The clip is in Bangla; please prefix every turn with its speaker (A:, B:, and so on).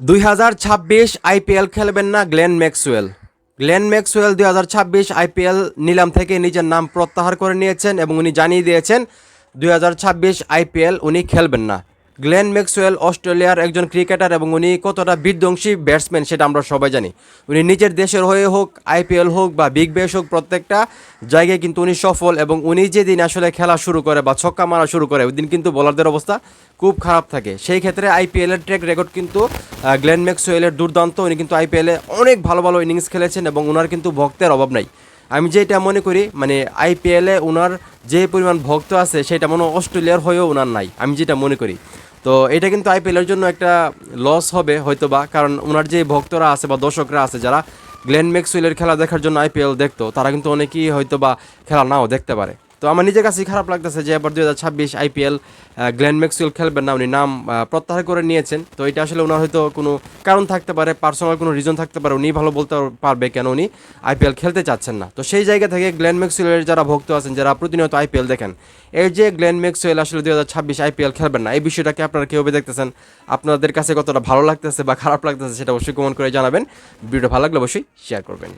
A: দুই হাজার ছাব্বিশ আইপিএল খেলবেন না গ্লেন ম্যাক্সওয়েল। গ্লেন ম্যাক্সওয়েল দুই হাজার ছাব্বিশ আইপিএল নিলাম থেকে নিজের নাম প্রত্যাহার করে নিয়েছেন এবং উনি জানিয়ে দিয়েছেন, দুই হাজার ছাব্বিশ আইপিএল উনি খেলবেন না। গ্লেন ম্যাক্সওয়েল, অস্ট্রেলিয়ার একজন ক্রিকেটার এবং উনি কতটা বিধ্বংসী ব্যাটসম্যান সেটা আমরা সবাই জানি। উনি নিজের দেশের হয়ে হোক, আইপিএল হোক বা বিগ ব্যাশ হোক, প্রত্যেকটা জায়গায় কিন্তু উনি সফল এবং উনি যেদিন আসলে খেলা শুরু করে বা ছক্কা মারা শুরু করে, ওই দিন কিন্তু বোলারদের অবস্থা খুব খারাপ থাকে। সেই ক্ষেত্রে আইপিএলের ট্র্যাক রেকর্ড কিন্তু গ্লেন ম্যাক্সওয়েলের দুর্দান্ত। উনি কিন্তু আইপিএলে অনেক ভালো ভালো ইনিংস খেলেছেন এবং ওনার কিন্তু ভক্তের অভাব নাই। আমি যেটা মনে করি মানে আইপিএলে ওনার যে পরিমাণ ভক্ত আছে, সেটা মনে অস্ট্রেলিয়ার হয়েও ওনার নাই। আমি যেটা মনে করি। তো এটা কিন্তু আইপিএলের জন্য একটা লস হবে হয়তো বা কারণ ওনার যে ভক্তরা আছে বা দর্শকরা আছে যারা গ্লেন ম্যাক্সওয়েলের খেলা দেখার জন্য আইপিএল দেখতো, তারা কিন্তু অনেকেই হয়তো বা খেলা নাও দেখতে পারে। তো আমার নিজের কাছেই খারাপ লাগতেছে যে এবার দুই হাজার ছাব্বিশ আইপিএল গ্লেন ম্যাক্সওয়েল খেলবেন না উনি নাম প্রত্যাহার করে নিয়েছেন। তো এটা আসলে ওনার হয়তো কোনো কারণ থাকতে পারে পার্সোনাল কোনো রিজন থাকতে পারে উনি ভালো বলতে পারবে কেন উনি আইপিএল খেলতে চাচ্ছেন না। তো সেই জায়গা থেকে গ্লেন ম্যাক্সওয়েলের যারা ভক্ত আছেন, যারা প্রতিনিয়ত আইপিএল দেখেন, এই যে গ্লেন ম্যাক্সওয়েল আসলে দুই হাজার ছাব্বিশ আইপিএল খেলবেন না, এই বিষয়টাকে আপনারা কীভাবে দেখতেছেন? আপনাদের কাছে কতটা ভালো লাগতেছে বা খারাপ লাগতেছে সেটা অবশ্যই কমেন্ট করে জানাবেন। ভিডিও ভালো লাগলে অবশ্যই শেয়ার করবেন।